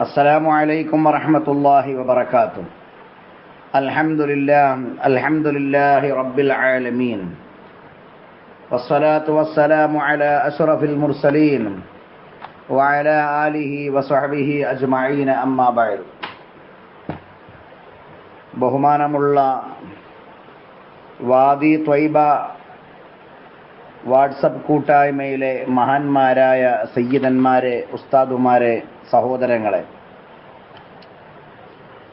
السلام عليكم ورحمة الله وبركاته الحمد لله الحمد لله رب العالمين والصلاة والسلام على أشرف المرسلين وعلى آله وصحبه أجمعين أما بعد ബഹുമാനമുള്ള വാദി ത്വൈബ വാട്സപ്പ് കൂട്ടായ്മയിലെ മഹാന്മാരായ സയ്യിദന്മാരെ ഉസ്താദുമാരെ സഹോദരങ്ങളെ.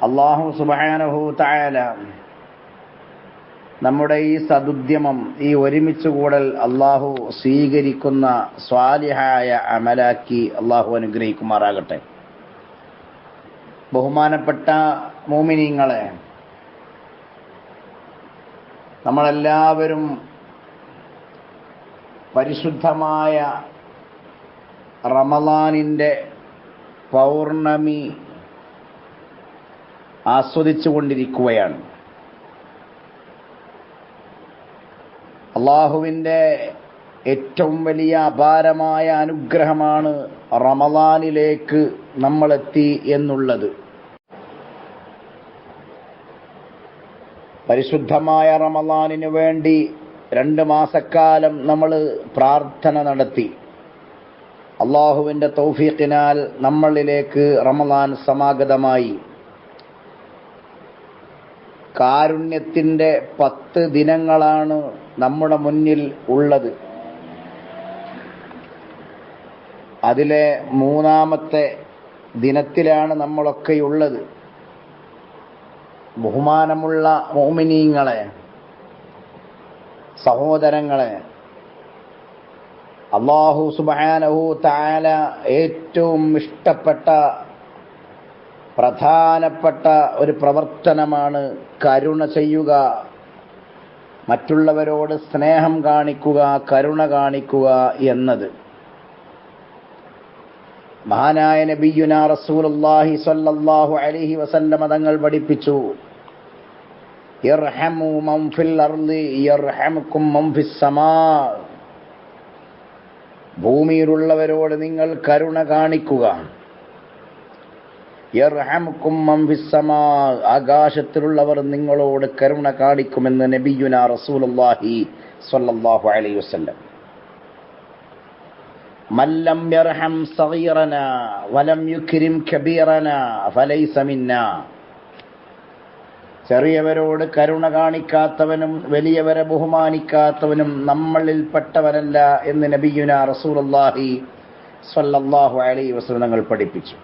അള്ളാഹു സുബാനഹു തായാല നമ്മുടെ ഈ സദുദ്യമം ഈ ഒരുമിച്ച് കൂടൽ അള്ളാഹു സ്വീകരിക്കുന്ന സ്വാലിഹായ അമലാക്കി അള്ളാഹു അനുഗ്രഹിക്കുമാറാകട്ടെ. ബഹുമാനപ്പെട്ട മോമിനിങ്ങളെ നമ്മളെല്ലാവരും പരിശുദ്ധമായ റമലാനിന്റെ പൗർണമി ആസ്വദിച്ചു കൊണ്ടിരിക്കുകയാണ് അള്ളാഹുവിന്റെ ഏറ്റവും വലിയ അപാരമായ അനുഗ്രഹമാണ് റമലാനിലേക്ക് നമ്മളെത്തി എന്നുള്ളത്. പരിശുദ്ധമായ റമലാനിന് വേണ്ടി രണ്ട് മാസക്കാലം നമ്മൾ പ്രാർത്ഥന നടത്തി. അള്ളാഹുവിന്റെ തൗഫീഖിനാൽ നമ്മളിലേക്ക് റമദാൻ സമാഗതമായി. കാരുണ്യത്തിന്റെ പത്ത് ദിനങ്ങളാണ് നമ്മുടെ മുന്നിൽ ഉള്ളത്. അതിലെ മൂന്നാമത്തെ ദിനത്തിലാണ് നമ്മളൊക്കെയുള്ളത്. ബഹുമാനമുള്ള മോമിനീങ്ങളെ സഹോദരങ്ങളെ അള്ളാഹു സുബാനഹു താല ഏറ്റവും ഇഷ്ടപ്പെട്ട പ്രധാനപ്പെട്ട ഒരു പ്രവർത്തനമാണ് കരുണ ചെയ്യുക. മറ്റുള്ളവരോട് സ്നേഹം കാണിക്കുക കരുണ കാണിക്കുക എന്നത്. മഹാനായ നബിയുന റസൂലുള്ളാഹി സ്വല്ലല്ലാഹു അലൈഹി വസല്ലമ തങ്ങൾ പഠിപ്പിച്ചു. ഇർഹമു മൻ ഫിൽ അർളി يرحمكم മൻ في السماء ഭൂമിയിലുള്ളവരോട് നിങ്ങൾ കരുണ കാണിക്കുക. മൻ ഫിസ്സമാ ആകാശത്തിലുള്ളവർ നിങ്ങളോട് കരുണ കാണിക്കുമെന്ന് നബിയുന റസൂലുള്ളാഹി സ്വല്ലല്ലാഹു അലൈഹി വസല്ലം. മല്ലം യർഹം വലം യുക്രിം കബീറന ഫലൈസ മിന്ന. ചെറിയവരോട് കരുണ കാണിക്കാത്തവനും വലിയവരെ ബഹുമാനിക്കാത്തവനും നമ്മളിൽ പെട്ടവനല്ല എന്ന് നബിയുന റസൂലുള്ളാഹി സ്വല്ലല്ലാഹു അലൈഹി വസല്ലം തങ്ങൾ പഠിപ്പിച്ചു.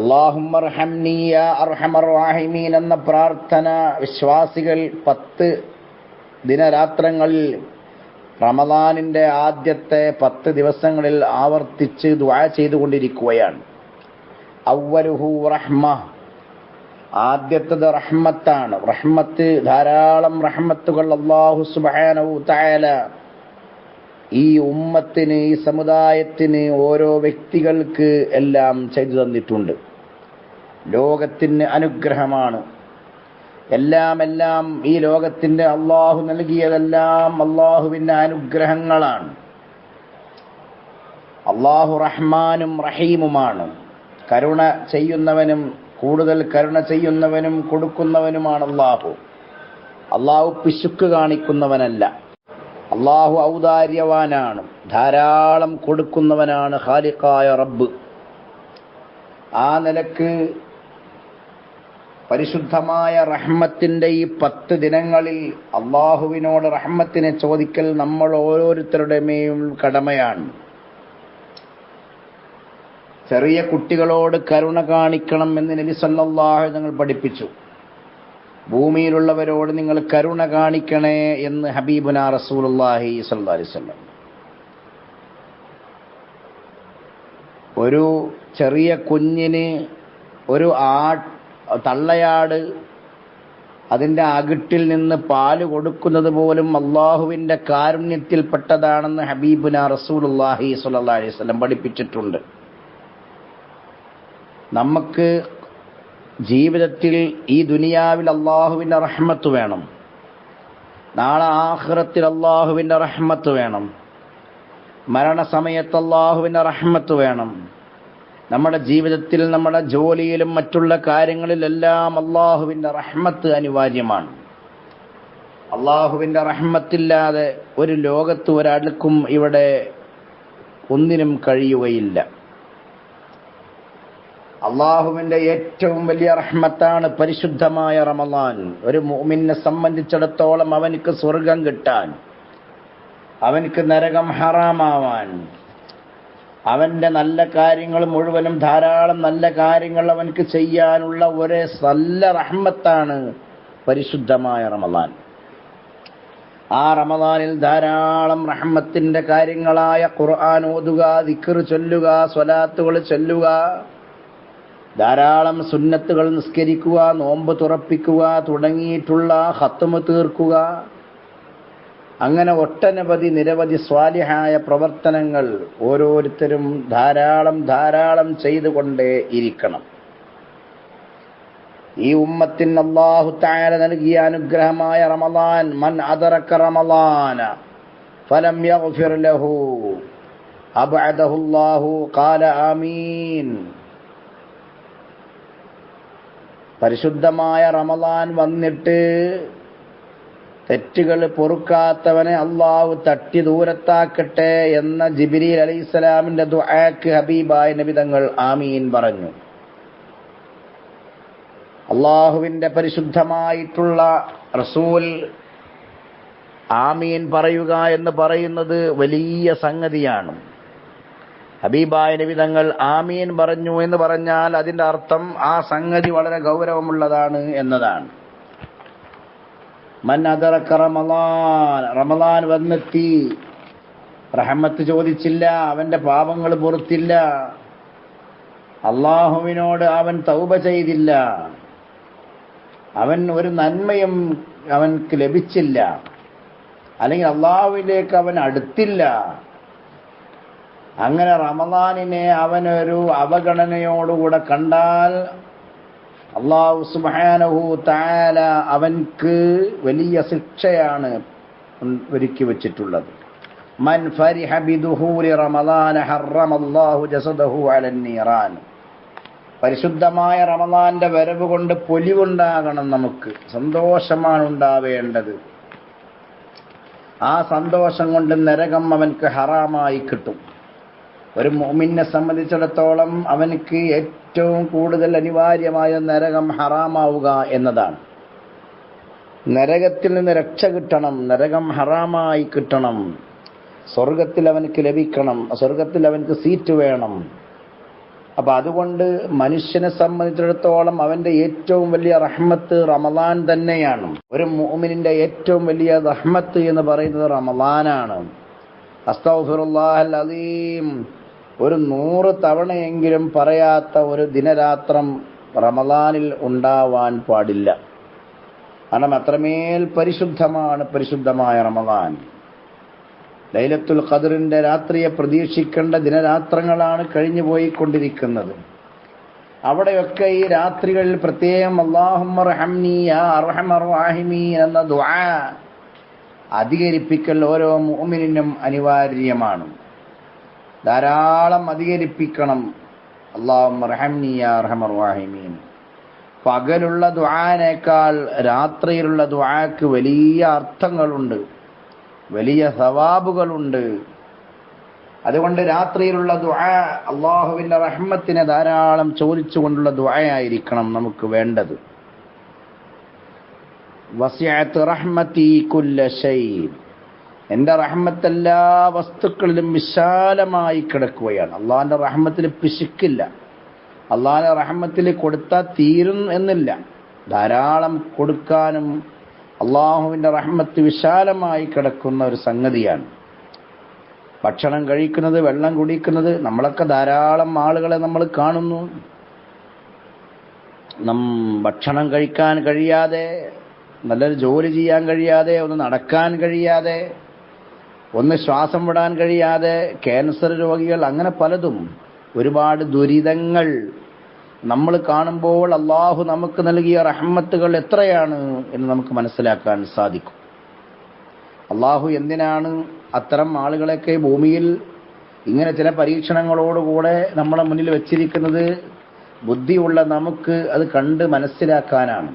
അള്ളാഹുമ്മർഹംനി യാ അർഹമർ റാഹിമീൻ എന്ന പ്രാർത്ഥന വിശ്വാസികൾ പത്ത് ദിനരാത്രങ്ങളിൽ റമദാനിന്റെ ആദ്യത്തെ പത്ത് ദിവസങ്ങളിൽ ആവർത്തിച്ച് ദ്വാ ചെയ്തുകൊണ്ടിരിക്കുകയാണ്. അവലുഹു റഹ്മ ആദ്യത്തത് റഹ്മത്താണ്. റഹ്മത്ത് ധാരാളം റഹ്മത്തുകൾ അള്ളാഹു സുബാനവു തായാല ഈ ഉമ്മത്തിന് ഈ സമുദായത്തിന് ഓരോ വ്യക്തികൾക്ക് എല്ലാം ചെയ്തു തന്നിട്ടുണ്ട്. ലോകത്തിന് അനുഗ്രഹമാണ്. എല്ലാം എല്ലാം ഈ ലോകത്തിന്റെ അള്ളാഹു നൽകിയതെല്ലാം അള്ളാഹുവിന്റെ അനുഗ്രഹങ്ങളാണ്. അള്ളാഹു റഹ്മാനും റഹീമുമാണ്. കരുണ ചെയ്യുന്നവനും കൂടുതൽ കരുണ ചെയ്യുന്നവനും കൊടുക്കുന്നവനുമാണ് അള്ളാഹു. അള്ളാഹു പിശുക്ക് കാണിക്കുന്നവനല്ല. അള്ളാഹു ഔദാര്യവാനാണ്. ധാരാളം കൊടുക്കുന്നവനാണ് ഖാലിഖായ റബ്ബ്. ആ നിലയ്ക്ക് പരിശുദ്ധമായ റഹ്മത്തിന്റെ ഈ പത്ത് ദിനങ്ങളിൽ അള്ളാഹുവിനോട് റഹ്മത്തിനെ ചോദിക്കൽ നമ്മൾ ഓരോരുത്തരുടെയും കടമയാണ്. ചെറിയ കുട്ടികളോട് കരുണ കാണിക്കണം എന്ന് നബി സല്ലാഹു ഞങ്ങൾ പഠിപ്പിച്ചു. ഭൂമിയിലുള്ളവരോട് നിങ്ങൾ കരുണ കാണിക്കണേ എന്ന് ഹബീബുന അലൈഹി വസല്ലം. ഒരു ചെറിയ കുഞ്ഞിന് ഒരു ആ തള്ളയാട് അതിന്റെ അകിട്ടിൽ നിന്ന് പാൽ കൊടുക്കുന്നത് പോലും അള്ളാഹുവിന്റെ കാരുണ്യത്തിൽപ്പെട്ടതാണെന്ന് ഹബീബുന റസൂലുള്ളാഹി സ്വല്ലല്ലാഹി അലൈഹി വസല്ലം പഠിപ്പിച്ചിട്ടുണ്ട്. നമുക്ക് ജീവിതത്തിൽ ഈ ദുനിയാവിൽ അള്ളാഹുവിന്റെ റഹ്മത്ത് വേണം. നാളെ ആഹ്റത്തിൽ അള്ളാഹുവിന്റെ റഹ്മത്ത് വേണം. മരണസമയത്ത് അള്ളാഹുവിന്റെ റഹ്മത്ത് വേണം. നമ്മുടെ ജീവിതത്തിൽ നമ്മുടെ ജോലിയിലും മറ്റുള്ള കാര്യങ്ങളിലെല്ലാം അള്ളാഹുവിന്റെ റഹ്മത്ത് അനിവാര്യമാണ്. അള്ളാഹുവിന്റെ റഹ്മത്തില്ലാതെ ഒരു ലോകത്ത് ഒരാൾക്കും ഇവിടെ ഒന്നിനും കഴിയുകയില്ല. അള്ളാഹുവിന്റെ ഏറ്റവും വലിയ റഹ്മത്താണ് പരിശുദ്ധമായ റമലാൻ ഒരു മോമിനെ സംബന്ധിച്ചിടത്തോളം അവനക്ക് സ്വർഗം കിട്ടാൻ അവനക്ക് നരകം ഹറാമാവാൻ അവന്റെ നല്ല കാര്യങ്ങൾ മുഴുവനും ധാരാളം നല്ല കാര്യങ്ങൾ അവനക്ക് ചെയ്യാനുള്ള ഒരേ നല്ല റഹ്മത്താണ് പരിശുദ്ധമായ റമലാൻ ആ റമദാനിൽ ധാരാളം റഹ്മത്തിന്റെ കാര്യങ്ങളായ ഖുർആൻ ഓതുക ദിക്കർ ചൊല്ലുക സ്വലാത്തുകൾ ചൊല്ലുക ധാരാളം സുന്നത്തുകൾ നിസ്കരിക്കുക നോമ്പ് തുറപ്പിക്കുക തുടങ്ങിയിട്ടുള്ള ഹത്തുമ തീർക്കുക. അങ്ങനെ ഒട്ടനവധി നിരവധി സ്വാലിഹായ പ്രവർത്തനങ്ങൾ ഓരോരുത്തരും ധാരാളം ധാരാളം ചെയ്തുകൊണ്ടേ ഇരിക്കണം. ഈ ഉമ്മത്തിന് അള്ളാഹു താര നൽകിയ അനുഗ്രഹമായ റമദാൻ മൻ അതറക്ക റമദാന ഫലം യഗ്ഫിർ ലഹു അബ്അദഹു അല്ലാഹു ഖാല ആമീൻ. പരിശുദ്ധമായ റമദാൻ വന്നിട്ട് തെറ്റുകൾ പൊറുക്കാത്തവനെ അള്ളാഹു തട്ടി ദൂരത്താക്കട്ടെ എന്ന ജിബിരി അലൈഹിസ്സലാമിന്റെ ദുആക്ക് ഹബീബായ നബിതങ്ങൾ ആമീൻ പറഞ്ഞു. അള്ളാഹുവിന്റെ പരിശുദ്ധമായിട്ടുള്ള റസൂൽ ആമീൻ പറയുക എന്ന് പറയുന്നത് വലിയ സംഗതിയാണ്. ഹബീബായ നബിതങ്ങൾ ആമീൻ പറഞ്ഞു എന്ന് പറഞ്ഞാൽ അതിന്റെ അർത്ഥം ആ സംഗതി വളരെ ഗൗരവമുള്ളതാണ് എന്നതാണ്. മൻ റമലാൻ റമലാൻ വന്നെത്തി. റഹമത്ത് ചോദിച്ചില്ല അവന്റെ പാപങ്ങൾ പൊറുത്തില്ല. അള്ളാഹുവിനോട് അവൻ തൗബ ചെയ്തില്ല. അവൻ ഒരു നന്മയും അവൻക്ക് ലഭിച്ചില്ല. അല്ലെങ്കിൽ അള്ളാഹുവിലേക്ക് അവൻ അടുത്തില്ല. അങ്ങനെ റമദാനിനെ അവനൊരു അവഗണനയോടുകൂടെ കണ്ടാൽ അള്ളാഹു സുബാനഹു താല അവൻക്ക് വലിയ ശിക്ഷയാണ് ഒരുക്കി വച്ചിട്ടുള്ളത്. മൻ ഫരിഹ ബിദുഹൂരി റമദാന ഹറമല്ലാഹു ജസദഹു അലന്നീറാൻ പരിശുദ്ധമായ റമദാന്റെ വരവ് കൊണ്ട് പൊലിവുണ്ടാകണം നമുക്ക്. സന്തോഷമാണ് ഉണ്ടാവേണ്ടത്. ആ സന്തോഷം കൊണ്ട് നരകം അവൻക്ക് ഹറാമായി കിട്ടും. ഒരു മോമിനെ സംബന്ധിച്ചിടത്തോളം അവനക്ക് ഏറ്റവും കൂടുതൽ അനിവാര്യമായ നരകം ഹറാമാവുക എന്നതാണ്. നരകത്തിൽ നിന്ന് രക്ഷ കിട്ടണം നരകം ഹറാമായി കിട്ടണം. സ്വർഗത്തിൽ അവനക്ക് ലഭിക്കണം സ്വർഗത്തിൽ അവനക്ക് സീറ്റ് വേണം. അപ്പൊ അതുകൊണ്ട് മനുഷ്യനെ സംബന്ധിച്ചിടത്തോളം അവന്റെ ഏറ്റവും വലിയ റഹ്മത്ത് റമദാൻ തന്നെയാണ്. ഒരു മോമിനിന്റെ ഏറ്റവും വലിയ റഹ്മത്ത് എന്ന് പറയുന്നത് റമദാനാണ്. അസ്തൗഫിറുല്ലാഹൽ അലീം ഒരു നൂറ് തവണയെങ്കിലും പറയാത്ത ഒരു ദിനരാത്രം റമദാനിൽ ഉണ്ടാവാൻ പാടില്ല. കാരണം അത്രമേൽ പരിശുദ്ധമാണ് പരിശുദ്ധമായ റമദാൻ. ലൈലത്തുൽ ഖദറിന്റെ രാത്രിയെ പ്രതീക്ഷിക്കേണ്ട ദിനരാത്രങ്ങളാണ് കഴിഞ്ഞു പോയിക്കൊണ്ടിരിക്കുന്നത്. അവിടെയൊക്കെ ഈ രാത്രികളിൽ പ്രത്യേകം അള്ളാഹുറഹംനി എന്ന ദ്വാ അധികരിപ്പിക്കൽ ഓരോ മോമിനും അനിവാര്യമാണ്. ധാരാളം അധികരിപ്പിക്കണം. അള്ളാഹുറഹംനിയാർഹമർവാഹിമീൻ പകലുള്ള ദുആനേക്കാൾ രാത്രിയിലുള്ള ദുആക്ക് വലിയ അർത്ഥങ്ങളുണ്ട്. വലിയ സവാബുകളുണ്ട്. അതുകൊണ്ട് രാത്രിയിലുള്ള ദുആ അള്ളാഹുവിന്റെ റഹ്മത്തിനെ ധാരാളം ചോദിച്ചുകൊണ്ടുള്ള ദുആയായിരിക്കണം നമുക്ക് വേണ്ടത്. വസിയത്ത് റഹ്മത്തി കുല്ല എന്റെ റഹ്മത്ത് എല്ലാ വസ്തുക്കളിലും വിശാലമായി കിടക്കുകയാണ്. അള്ളാഹിന്റെ റഹ്മത്തിൽ പിശുക്കില്ല. അള്ളാഹിന്റെ റഹ്മത്തിൽ കൊടുത്താൽ തീരും എന്നില്ല. ധാരാളം കൊടുക്കാനും അള്ളാഹുവിന്റെ റഹ്മത്ത് വിശാലമായി കിടക്കുന്ന ഒരു സംഗതിയാണ്. ഭക്ഷണം കഴിക്കുന്നത് വെള്ളം കുടിക്കുന്നത് നമ്മളൊക്കെ ധാരാളം ആളുകളെ നമ്മൾ കാണുന്നു. നം ഭക്ഷണം കഴിക്കാൻ കഴിയാതെ നല്ലൊരു ജോലി ചെയ്യാൻ കഴിയാതെ ഒന്ന് നടക്കാൻ കഴിയാതെ ഒന്ന് ശ്വാസം വിടാൻ കഴിയാതെ ക്യാൻസർ രോഗികൾ അങ്ങനെ പലതും. ഒരുപാട് ദുരിതങ്ങൾ നമ്മൾ കാണുമ്പോൾ അള്ളാഹു നമുക്ക് നൽകിയ റഹ്മത്തുകൾ എത്രയാണ് എന്ന് നമുക്ക് മനസ്സിലാക്കാൻ സാധിക്കും. അള്ളാഹു എന്തിനാണ് അത്തരം ആളുകളെയൊക്കെ ഭൂമിയിൽ ഇങ്ങനെ ചില പരീക്ഷണങ്ങളോടുകൂടെ നമ്മളെ മുന്നിൽ വെച്ചിരിക്കുന്നത്? ബുദ്ധിയുള്ള നമുക്ക് അത് കണ്ട് മനസ്സിലാക്കാനാണ്.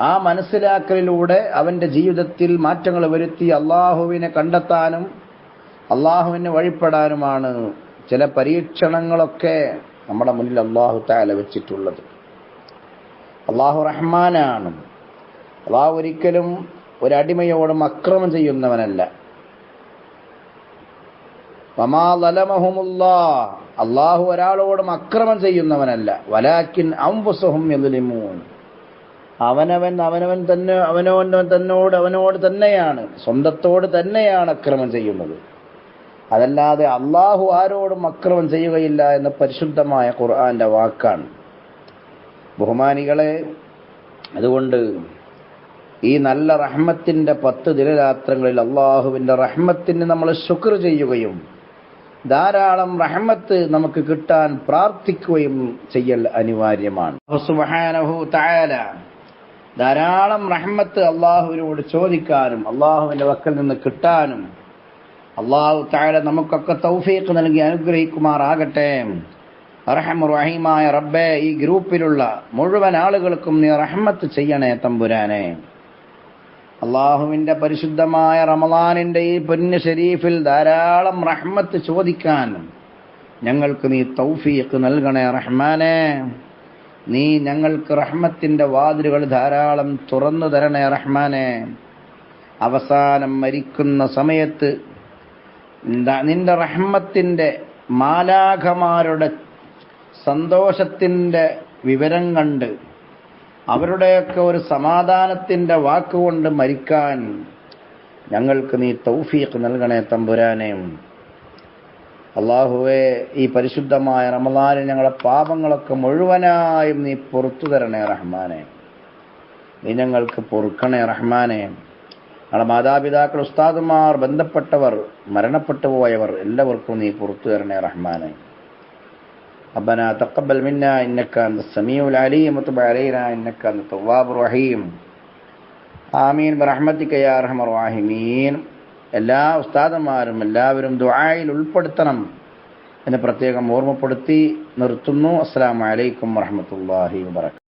ആ മനസ്സിലാക്കലിലൂടെ അവന്റെ ജീവിതത്തിൽ മാറ്റങ്ങൾ വരുത്തി അള്ളാഹുവിനെ കണ്ടെത്താനും അള്ളാഹുവിനെ വഴിപ്പെടാനുമാണ് ചില പരീക്ഷണങ്ങളൊക്കെ നമ്മുടെ മുന്നിൽ അള്ളാഹു താല വെച്ചിട്ടുള്ളത്. അള്ളാഹു റഹ്മാനാണ്. അള്ളാഹു ഒരിക്കലും ഒരടിമയോടും അക്രമം ചെയ്യുന്നവനല്ല. അള്ളാഹു ഒരാളോടും അക്രമം ചെയ്യുന്നവനല്ല. വലാക്കിൻ അംബുസഹും എതിലിമൂൻ അവനവൻ അവനവൻ തന്നെ അവനവൻ തന്നോട് അവനോട് തന്നെയാണ്. സ്വന്തത്തോട് തന്നെയാണ് അക്രമം ചെയ്യുന്നത്. അതല്ലാതെ അള്ളാഹു ആരോടും അക്രമം ചെയ്യുകയില്ല എന്ന പരിശുദ്ധമായ ഖുർആന്റെ വാക്കാണ്. ബഹുമാനികളെ അതുകൊണ്ട് ഈ നല്ല റഹ്മത്തിന്റെ പത്ത് ദിനരാത്രങ്ങളിൽ അള്ളാഹുവിന്റെ റഹ്മത്തിന് നമ്മൾ ശുക്ർ ചെയ്യുകയും ധാരാളം റഹ്മത്ത് നമുക്ക് കിട്ടാൻ പ്രാർത്ഥിക്കുകയും ചെയ്യൽ അനിവാര്യമാണ്. ധാരാളം റഹ്മത്ത് അള്ളാഹുവിനോട് ചോദിക്കാനും അള്ളാഹുവിന്റെ വക്കൽ നിന്ന് കിട്ടാനും അള്ളാഹു താഴെ നമുക്കൊക്കെ തൗഫീഖ് നൽകി അനുഗ്രഹിക്കുമാറാകട്ടെ. റഹമു റഹീമായ റബ്ബെ ഈ ഗ്രൂപ്പിലുള്ള മുഴുവൻ ആളുകൾക്കും നീ റഹ്മത്ത് ചെയ്യണേ തമ്പുരാനെ. അള്ളാഹുവിന്റെ പരിശുദ്ധമായ റമദാനിന്റെ ഈ പൊന്നു ഷരീഫിൽ ധാരാളം റഹ്മത്ത് ചോദിക്കാനും ഞങ്ങൾക്ക് നീ തൗഫീഖ് നൽകണേ റഹ്മാനെ. നീ ഞങ്ങൾക്ക് റഹ്മത്തിന്റെ വാതിലുകൾ ധാരാളം തുറന്നു തരണേ റഹ്മാനെ. അവസാനം മരിക്കുന്ന സമയത്ത് നിന്റെ റഹ്മത്തിന്റെ മാലാഖമാരുടെ സന്തോഷത്തിന്റെ വിവരം കണ്ട് അവരുടെയൊക്കെ ഒരു സമാധാനത്തിന്റെ വാക്കുകൊണ്ട് മരിക്കാൻ ഞങ്ങൾക്ക് നീ തൗഫീഖ് നൽകണേ തമ്പുരാനെ. അള്ളാഹുവെ ഈ പരിശുദ്ധമായ റമദാനിൽ ഞങ്ങളെ പാപങ്ങളൊക്കെ മുഴുവനായും നീ പുറത്തു തരണേ റഹ്മാനെ നീ ഞങ്ങൾക്ക് പൊറുക്കണേ റഹ്മാനെ ഞങ്ങളെ മാതാപിതാക്കൾ ഉസ്താദുമാർ ബന്ധപ്പെട്ടവർ മരണപ്പെട്ടു പോയവർ എല്ലാവർക്കും നീ പുറത്തു തരണേ റഹ്മാനെ ربنا تقبل منا إنك أنت السميع العليم وتب علينا إنك أنت التواب الرحيم ആമീൻ ബറഹ്മത്തിക യാ അർഹമർ റഹീമീൻ എല്ലാ ഉസ്താദന്മാരും എല്ലാവരും ദുആയിൽ ഉൾപ്പെടുത്തണം എന്ന് പ്രത്യേകം ഓർമ്മപ്പെടുത്തി നിർത്തുന്നു. അസ്സലാമു അലൈക്കും വറഹ്മത്തുള്ളാഹി വബറകാതുഹു